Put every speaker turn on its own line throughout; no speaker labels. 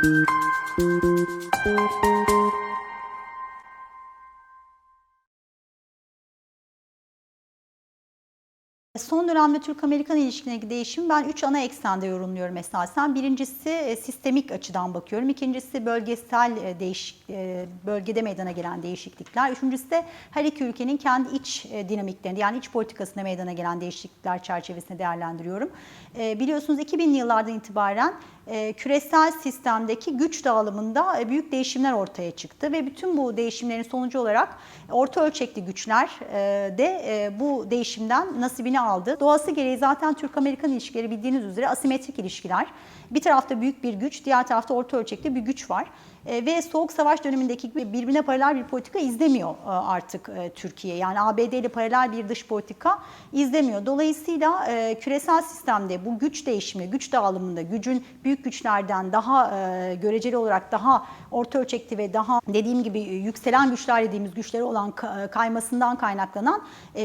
Música Son dönemde Türk-Amerikan ilişkilerindeki değişim ben üç ana eksende yorumluyorum esasen. Birincisi e, sistemik açıdan bakıyorum. İkincisi bölgesel e, değişik, e, bölgede meydana gelen değişiklikler. Üçüncüsü de her iki ülkenin kendi iç e, dinamiklerinde yani iç politikasında meydana gelen değişiklikler çerçevesinde değerlendiriyorum. E, Biliyorsunuz 2000'li yıllardan itibaren e, küresel sistemdeki güç dağılımında e, büyük değişimler ortaya çıktı ve bütün bu değişimlerin sonucu olarak orta ölçekli güçler e, de e, bu değişimden nasibini aldı. Doğası gereği zaten Türk-Amerikan ilişkileri bildiğiniz üzere asimetrik ilişkiler. Bir tarafta büyük bir güç, diğer tarafta orta ölçekli bir güç var. E, Ve Soğuk Savaş dönemindeki gibi birbirine paralel bir politika izlemiyor e, artık e, Türkiye. Yani ABD ile paralel bir dış politika izlemiyor. Dolayısıyla küresel sistemde bu güç değişimi, güç dağılımında gücün büyük güçlerden daha göreceli olarak daha orta ölçekli ve daha dediğim gibi yükselen güçler dediğimiz güçleri olan ka- kaymasından kaynaklanan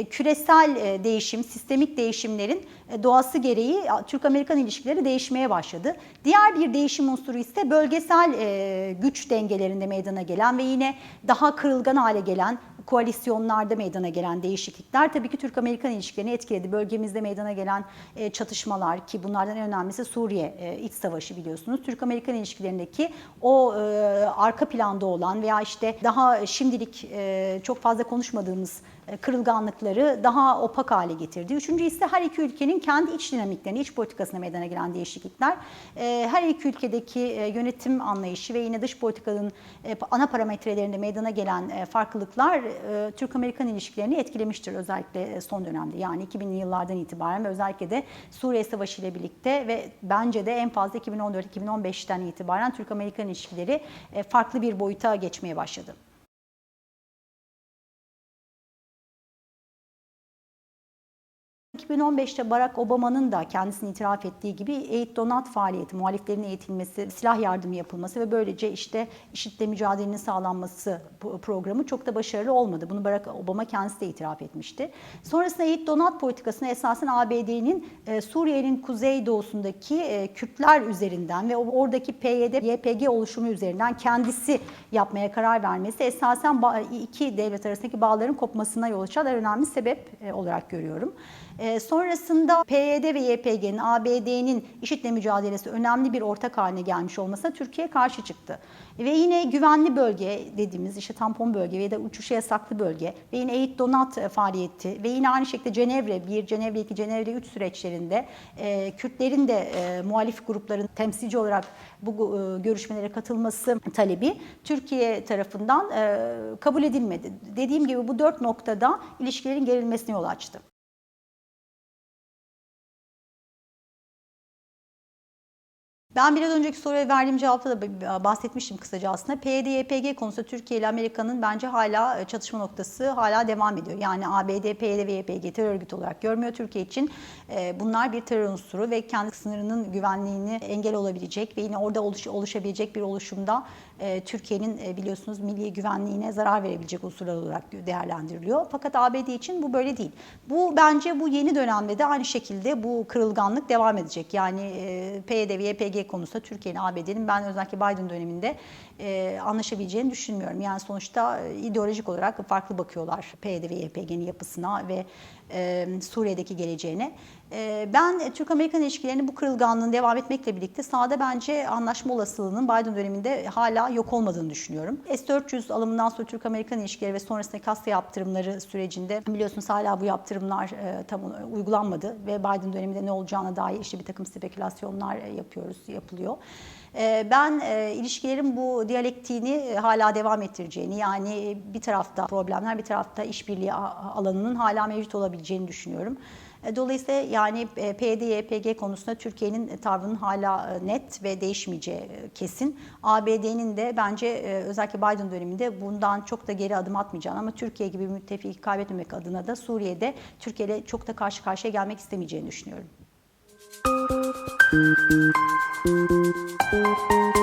küresel değişim, sistemik değişimlerin doğası gereği Türk-Amerikan ilişkileri değişmeye başladı. Diğer bir değişim unsuru ise bölgesel e, güç dengelerinde meydana gelen ve yine daha kırılgan hale gelen koalisyonlarda meydana gelen değişiklikler tabii ki Türk-Amerikan ilişkilerini etkiledi. Bölgemizde meydana gelen e, çatışmalar ki bunlardan en önemlisi Suriye e, iç savaşı biliyorsunuz. Türk-Amerikan ilişkilerindeki o e, arka planda olan veya işte daha şimdilik çok fazla konuşmadığımız kırılganlıkları daha opak hale getirdi. Üçüncü ise her iki ülkenin kendi iç dinamiklerini, iç politikasına meydana gelen değişiklikler. E, Her iki ülkedeki e, yönetim anlayışı ve yine dış politikanın e, ana parametrelerinde meydana gelen e, farklılıklar e, Türk-Amerikan ilişkilerini etkilemiştir özellikle e, son dönemde. Yani 2000'li yıllardan itibaren ve özellikle de Suriye Savaşı ile birlikte ve bence de en fazla 2014-2015'ten itibaren Türk-Amerikan ilişkileri e, farklı bir boyuta geçmeye başladı. 2015'te Barack Obama'nın da kendisini itiraf ettiği gibi eğit donat faaliyeti, muhaliflerin eğitilmesi, silah yardımı yapılması ve böylece işte IŞİD'le mücadelenin sağlanması programı çok da başarılı olmadı. Bunu Barack Obama kendisi de itiraf etmişti. Sonrasında eğit donat politikasını esasen ABD'nin e, Suriye'nin kuzeydoğusundaki e, Kürtler üzerinden ve oradaki PYD, YPG oluşumu üzerinden kendisi yapmaya karar vermesi esasen iki devlet arasındaki bağların kopmasına yol açan önemli sebep e, olarak görüyorum. E, sonrasında PYD ve YPG'nin ABD'nin IŞİD'le mücadelesi önemli bir ortak haline gelmiş olmasına Türkiye karşı çıktı. Ve yine güvenli bölge dediğimiz işte tampon bölge ya da uçuşa yasaklı bölge ve yine eğit donat e, faaliyeti ve yine aynı şekilde Cenevre 1, Cenevre 2, Cenevre 3 süreçlerinde e, Kürtlerin de e, muhalif grupların temsilci olarak bu e, görüşmelere katılması talebi Türkiye tarafından e, kabul edilmedi. Dediğim gibi bu dört noktada ilişkilerin gerilmesine yol açtı. Ben biraz önceki soruya verdiğim cevapta da bahsetmiştim kısaca aslında. PYD-YPG konusunda Türkiye ile Amerika'nın bence hala e, çatışma noktası hala devam ediyor. Yani ABD, PYD ve YPG terör örgütü olarak görmüyor Türkiye için. E, Bunlar bir terör unsuru ve kendi sınırının güvenliğini engel olabilecek ve yine orada oluş, oluşabilecek bir oluşumda e, Türkiye'nin e, biliyorsunuz milli güvenliğine zarar verebilecek unsurlar olarak değerlendiriliyor. Fakat ABD için bu böyle değil. Bu bence bu yeni dönemde de aynı şekilde bu kırılganlık devam edecek. Yani e, PYD ve YPG konusunda Türkiye'nin, ABD'nin ben özellikle Biden döneminde e, anlaşabileceğini düşünmüyorum. Yani sonuçta e, ideolojik olarak farklı bakıyorlar PYD ve YPG'nin yapısına ve e, Suriye'deki geleceğine. E, ben Türk-Amerikan ilişkilerinin bu kırılganlığın devam etmekle birlikte sahada bence anlaşma olasılığının Biden döneminde hala yok olmadığını düşünüyorum. S-400 alımından sonra Türk-Amerikan ilişkileri ve sonrasındaki Asya yaptırımları sürecinde biliyorsunuz hala bu yaptırımlar e, tam uygulanmadı ve Biden döneminde ne olacağına dair işte bir takım spekülasyonlar e, yapıyoruz, yapılıyor. E, Ben e, ilişkilerin bu diyalektiğini e, hala devam ettireceğini yani bir tarafta problemler bir tarafta işbirliği alanının hala mevcut olabileceğini düşünüyorum. E, Dolayısıyla yani e, PYD, YPG konusunda Türkiye'nin tavrının hala e, net ve değişmeyeceği e, kesin. ABD'nin de bence e, özellikle Biden döneminde bundan çok da geri adım atmayacağını ama Türkiye gibi bir müttefiki kaybetmemek adına da Suriye'de Türkiye ile çok da karşı karşıya gelmek istemeyeceğini düşünüyorum. Thank you.